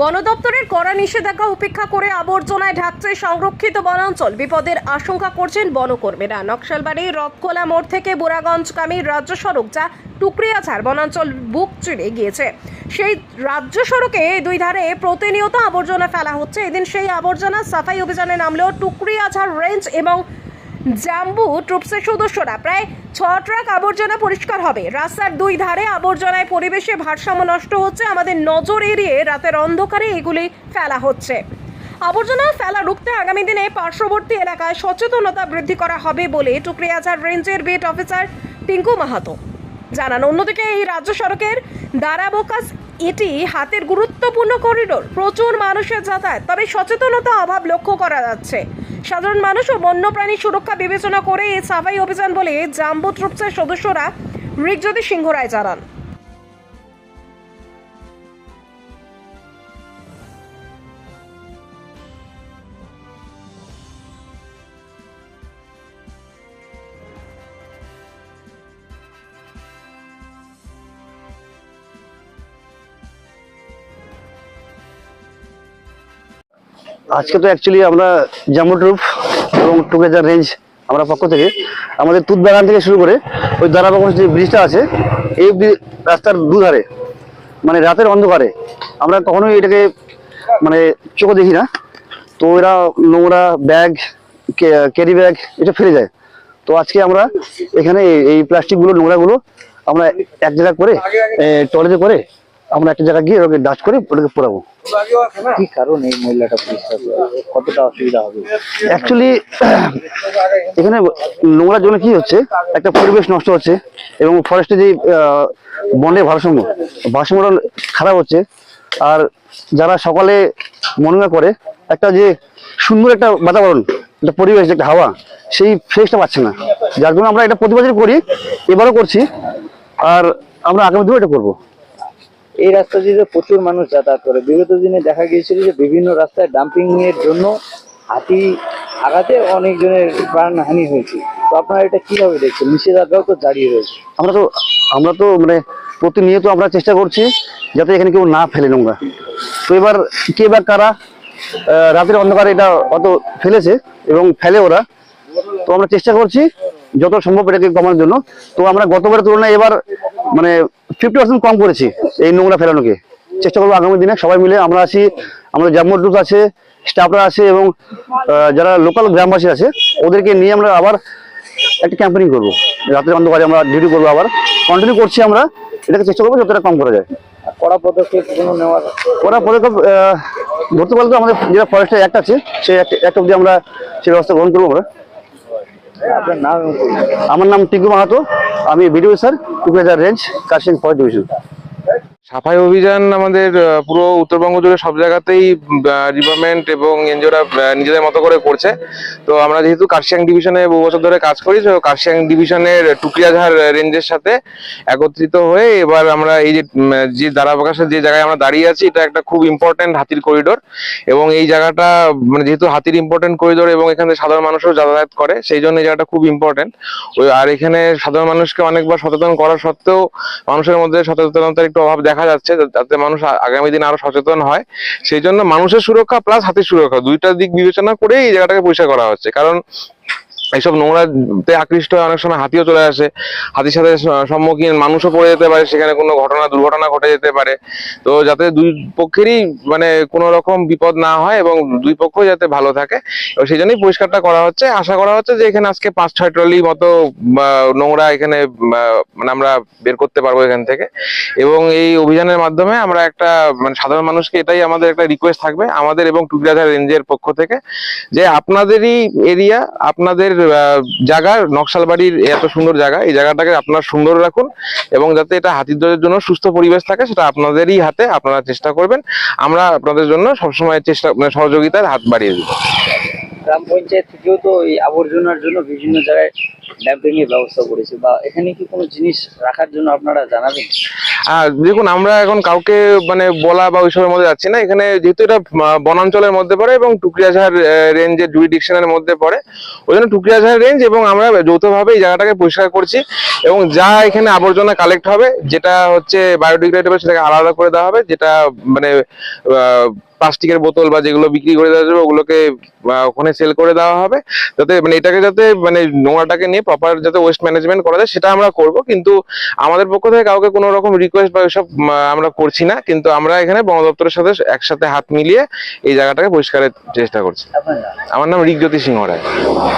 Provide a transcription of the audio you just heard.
বন দপ্তরের কড়া নিষেধাজ্ঞা উপেক্ষা করে আবর্জনায় ঢাকছে সংরক্ষিত বনাঞ্চল। বিপদের আশঙ্কা করছেন বনকর্মীরা। নকশালবাড়ির রথখোলা মোড় থেকে বুড়াগঞ্জগামী রাজ্য সড়ক যা টুকরিয়াছাড় বনাঞ্চল বুক চিড়ে গিয়েছে। সেই রাজ্য সড়কে দুই ধারে প্রতিনিয়ত আবর্জনা ফেলা হচ্ছে। এদিন সেই আবর্জনা সাফাই অভিযানে নামলেও টুকরিয়াছাড় রেঞ্জ এবং জাম্বু ট্রুপসের সদস্যরা, প্রায় ছ ট্রাক আবর্জনা পরিষ্কার হবে। রাস্তার দুই ধারে আবর্জনায় পরিবেশে ভারসাম্য নষ্ট হচ্ছে, আমাদের নজর এড়িয়ে রাতের অন্ধকারে এগুলি ফেলা হচ্ছে। আবর্জনা ফেলা রুখতে আগামী দিনে পার্শ্ববর্তী এলাকায় সচেতনতা বৃদ্ধি করা হবে বলে টুকরিয়াঝাড় রেঞ্জের বিট অফিসার টিঙ্কু মাহাতো জানান। অন্যদিকে এই রাজ্য সড়কের দারাবোকাস এটি হাতের গুরুত্বপূর্ণ করিডোর প্রচুর মানুষের যাতায়াত, তবে সচেতনতা অভাব লক্ষ্য করা যাচ্ছে। সাধারণ মানুষ ও বন্যপ্রাণী সুরক্ষা বিবেচনা করে এই সাফাই অভিযান বলে জাম্বু ট্রুপসের সদস্যরা ঋগজ্যোতি সিংহ রায় জানান। আজকে তো অ্যাকচুয়ালি আমরা জাম্বু ট্রুপ এবং টুগেদার রেঞ্জ আমরা পক্ষ থেকে আমাদের তুত বাগান থেকে শুরু করে ওই দারাবাগঞ্জ যে ব্রিজটা আছে, এই রাস্তার দুধারে মানে রাতের অন্ধকারে, আমরা কখনোই এটাকে মানে চোখে দেখি না। তো এরা নোংরা ব্যাগ ক্যারি ব্যাগ এটা ফেলে যায় তো আজকে আমরা এখানে এই- এই প্লাস্টিকগুলো নোংরাগুলো আমরা এক জায়গা করে টলেতে করে আমরা একটা জায়গায় গিয়ে ওকে ডাস্ট করে ওটাকে পোড়াবো। কি কারণ এই মহিলাটা কতটা অসুবিধা হবে? অ্যাকচুয়ালি এখানে নোংরার জন্য কি হচ্ছে একটা পরিবেশ নষ্ট হচ্ছে এবং ফরেস্টে যে বনের ভারসাম্য ভারসাম্যটা খারাপ হচ্ছে। আর যারা সকালে মনে করে একটা যে সুন্দর একটা বাতাবরণ একটা পরিবেশ একটা হাওয়া সেই ফ্রেশটা পাচ্ছে না। যার জন্য আমরা এটা প্রতি বছর করি এবারও করছি। আর আমরা আগামী দিনও এটা করব। এই রাস্তা দিয়ে প্রচুর মানুষ যাতায়াত করে। বিগত দিনে দেখা গিয়েছিল যে বিভিন্ন রাস্তায় ডাম্পিং এর জন্য হাতি আঘাতে অনেকজনের প্রাণহানি হয়েছে। তো আপনারা এটা কীভাবে দেখছেন? নিষেধাজ্ঞাও তো জারি রয়েছে। আমরা তো আমরা তো মানে প্রতিনিয়ত আমরা চেষ্টা করছি যাতে এখানে কেউ না ফেলে নোংরা। তো এবার কে বা কারা রাতের অন্ধকারে এটা অত ফেলেছে এবং ফেলে ওরা, তো আমরা চেষ্টা করছি যত সম্ভব এটাকে কমানোর জন্য। তো আমরা গতবারের তুলনায় এবার মানে ফিফটি পার্সেন্ট কম করেছি এই নোংরা ফেলানোকে। চেষ্টা করব আগামী দিনে সবাই মিলে আমরা আছি আমাদের টুস আছে স্টাফরা আছে এবং যারা লোকাল গ্রামবাসী আছে ওদেরকে নিয়ে আমরা আবার একটা ক্যাম্পেনিং করব। রাতের অন্ধকারে আমরা ডিউটি করব আবার। কন্টিনিউ করছি আমরা এটাকে চেষ্টা করব যতটা কম করা যায়। কড়া পদক্ষেপ ধরতে পারলে তো আমাদের যেটা ফরেস্টের অ্যাক্ট আছে সেই একটা অব্দি আমরা সেই ব্যবস্থা গ্রহণ করব আমরা। আমার নাম টিকু মাহাতো। আমি video sir টুকেজার range কাশিং forest division সাফাই অভিযান আমাদের পুরো উত্তরবঙ্গ জুড়ে সব জায়গাতেই ডিপার্টমেন্ট এবং এনজিওরা নিজেদের মতো করে করছে। তো আমরা যেহেতু কার্শিয়াং ডিভিশনে বহু বছর ধরে কাজ করি, তো কার্শিয়াং ডিভিশনের টুকরিয়াঝাড় রেঞ্জের সাথে একত্রিত হয়ে এবার আমরা এই যে যে দারাবাকাশের যে জায়গায় আমরা দাঁড়িয়ে আছি, এটা একটা খুব ইম্পর্টেন্ট হাতির করিডোর এবং এই জায়গাটা মানে যেহেতু হাতির ইম্পর্টেন্ট করিডোর এবং এখানে সাধারণ মানুষও যাতায়াত করে, সেই জন্য এই জায়গাটা খুব ইম্পর্টেন্ট ওই, আর এখানে সাধারণ মানুষকে অনেকবার সচেতন করা সত্ত্বেও মানুষের মধ্যে সচেতনতার একটু অভাব দেখা যাচ্ছে যাতে মানুষ আগামী দিন আরও সচেতন হয়। সেই জন্য মানুষের সুরক্ষা প্লাস হাতির সুরক্ষা, দুইটা দিক বিবেচনা করেই এই জায়গাটাকে পরিষ্কার করা হচ্ছে। কারণ এইসব নোংরাতে আকৃষ্ট হয়ে, অনেক সময় হাতিও চলে আসে। হাতির সাথে সম্মুখীন মানুষও পড়ে যেতে পারে, সেখানে কোনো ঘটনা, দুর্ঘটনা ঘটে যেতে পারে। তো যাতে দুই পক্ষেরই মানে কোনো রকম বিপদ না হয় এবং দুই পক্ষই যাতে ভালো থাকে এবং সেই জন্যই পরিষ্কারটা করা হচ্ছে। আশা করা হচ্ছে যে এখানে আজকে পাঁচ ছয় ট্রলি মতো নোংরা এখানে মানে আমরা বের করতে পারব এখান থেকে। এবং এই অভিযানের মাধ্যমে আমরা একটা মানে সাধারণ মানুষকে এটাই আমাদের একটা রিকোয়েস্ট থাকবে, আমাদের এবং টুকরাঝাড় রেঞ্জের পক্ষ থেকে, যে আপনাদেরই এরিয়া আপনাদের জায়গা, নকশালবাড়ির এত সুন্দর জায়গা, এই জায়গাটাকে আপনারা সুন্দর রাখুন এবং যাতে এটা হাতিদের জন্য সুস্থ পরিবেশ থাকে, সেটা আপনাদেরই হাতে আপনারা চেষ্টা করবেন। আমরা আপনাদের জন্য সবসময় চেষ্টা মানে সহযোগিতার হাত বাড়িয়ে দেবো। গ্রাম পঞ্চায়েত থেকেও তো এই আবর্জনার জন্য বিভিন্ন জায়গায় ড্যাম্পিং ব্যবস্থা করেছে, বা এখানে কি কোনো জিনিস রাখার জন্য আপনারা জানাবেন? আর দেখুন, আমরা এখন কাউকে মানে বলা বা ওইসবের মধ্যে যাচ্ছি না। এখানে যেহেতু এটা বনাঞ্চলের মধ্যে পড়ে এবং টুকরিয়াঝাড় রেঞ্জের জুরিডিকশনের মধ্যে পড়ে। ওই জন্য টুকরিয়াঝাড় রেঞ্জ এবং আমরা যৌথভাবে এই জায়গাটাকে পরিষ্কার করছি এবং যা এখানে আবর্জনা কালেক্ট হবে, যেটা হচ্ছে বায়োডিগ্রেডেবল সেটাকে আলাদা করে দেওয়া হবে, যেটা মানে প্লাস্টিকের বোতল বা যেগুলো বিক্রি করে দেওয়া যাবে, ওগুলোকে ওখানে সেল করে দেওয়া হবে। যাতে মানে এটাকে যাতে মানে নোংরাটাকে নিয়ে প্রপার যাতে ওয়েস্ট ম্যানেজমেন্ট করা যায়, সেটা আমরা করব। কিন্তু আমাদের পক্ষ থেকে কাউকে কোনো রকম রিকোয়েস্ট বা ওইসব আমরা করছি না কিন্তু আমরা এখানে বন দপ্তরের সাথে একসাথে হাত মিলিয়ে এই জায়গাটাকে পরিষ্কারের চেষ্টা করছি। আমার নাম রিকজ্যোতি সিংহ রায়